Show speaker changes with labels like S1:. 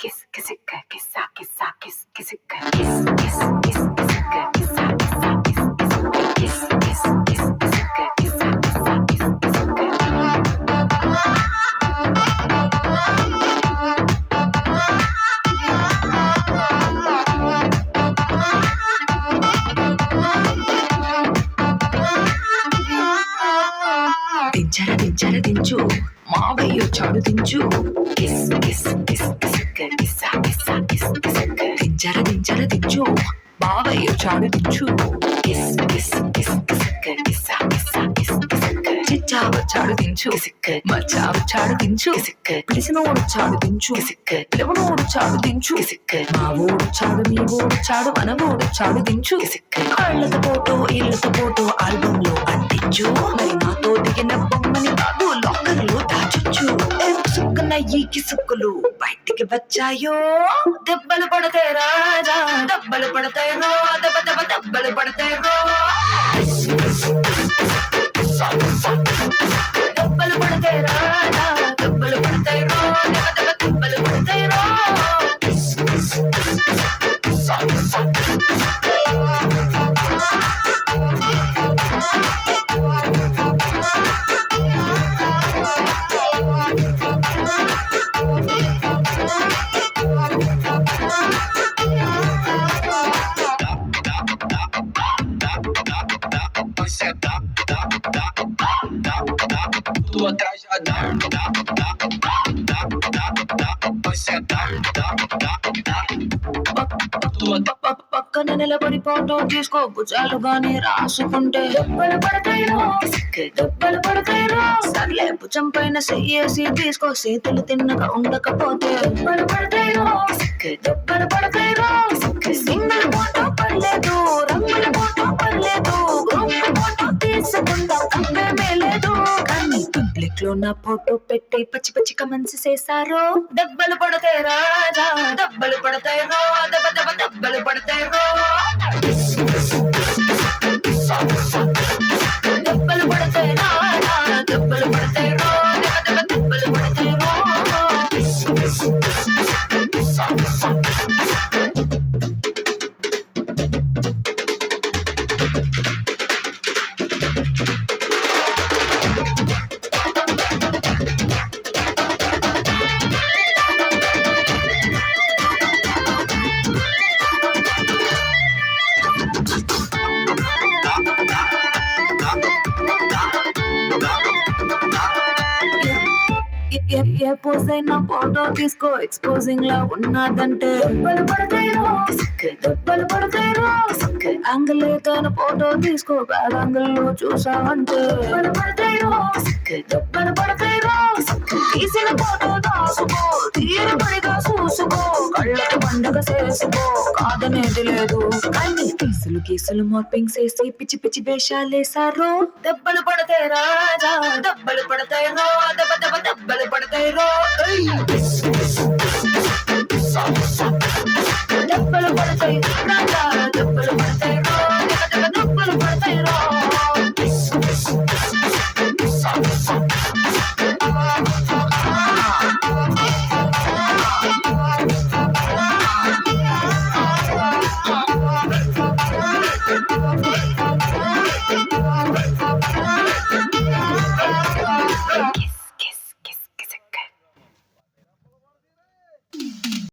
S1: kiss, kiss it, kiss, kiss, kiss, kiss, kiss it, kiss, kiss, kiss, kiss, kiss it, kiss, kiss, kiss, kiss,
S2: మావయ్య చాడు దించు
S1: kiss, kiss, kiss, kiss it, kiss, kiss, kiss, kiss, kiss it, kiss,
S2: చిచ్చావ చాడు దించు
S1: kiss it, kiss,
S2: మచ్చావ చాడు దించు
S1: kiss it, kiss,
S2: పిలిచినోడు చాడు దించు
S1: kiss it, kiss,
S2: పిలవనోడు చాడు దించు
S1: kiss it, kiss,
S2: మా ఊడు చాడు మీ ఊడు చాడు మన ఊడు చాడు దించు
S1: kiss it, kiss.
S2: కళ్ళతో పోటో ఇళ్ళతో పోటో ఆల్బమ్లో అంటించు మరి నాతో దిగిన బొమ్మని కాదు లాకర్లో దాచొచ్చు సుక్కన ఈ కిసుక్కులు బయటికి వచ్చాయో? దెబ్బలు పడతాయి రాజా. దెబ్బలు పడతాయి? రో దెబ్బ దెబ్బ దెబ్బలు పడతాయి? రో పక్కన నిలబడి ఫోటో తీసుకో భుజాలు గాని రాసుకుంటే దెబ్బలు పడతాయిరో దెబ్బలు పడతాయిరో సర్లే భుజం పైన చెయ్యేసి తీసుకో. చేతులు తిన్నగా ఉండకపోతే దెబ్బలు పడతాయి దెబ్బలు పడతాయిరో ఇంట్లో నా ఫోటో పెట్టి పచ్చి పచ్చి కమెంట్స్ చేశారు. దెబ్బలు పడతాయి రాజా దెబ్బలు పడతాయి రో దెబ్బ దెబ్బ దెబ్బలు పడతాయి రో. దెబ్బలు పడతాయి రాజా దెబ్బలు పడతాయి రో దెబ్బ దెబ్బ దెబ్బలు పడతాయి రో. ఏ- పోజ్ అయినా ఫోటో తీసుకో. ఎక్స్పోజింగ్ లా ఉన్నదంటే. దెబ్బలు పడతాయిరో దెబ్బలు పడతాయిరో యాంగిల్ తన ఫోటో తీసుకో. బ్యాడ్ యాంగిల్లో చూసావంటే. తీసిన ఫోటో దాసుకో తీరు పడిగా చూసుకో. కళ్ళకి పండగ చేసుకో. కాదనేది లేదు. కానీ కేసులు కేసులు మార్పింగ్ చేసి పిచ్చి పిచ్చి వేషాలేసారు దెబ్బలు పడతాయి రాజా. దెబ్బలు పడతాయి రో. దెబ్బ దెబ్బ it all. Yo te lo puedo decir, nada, yo te lo puedo decir.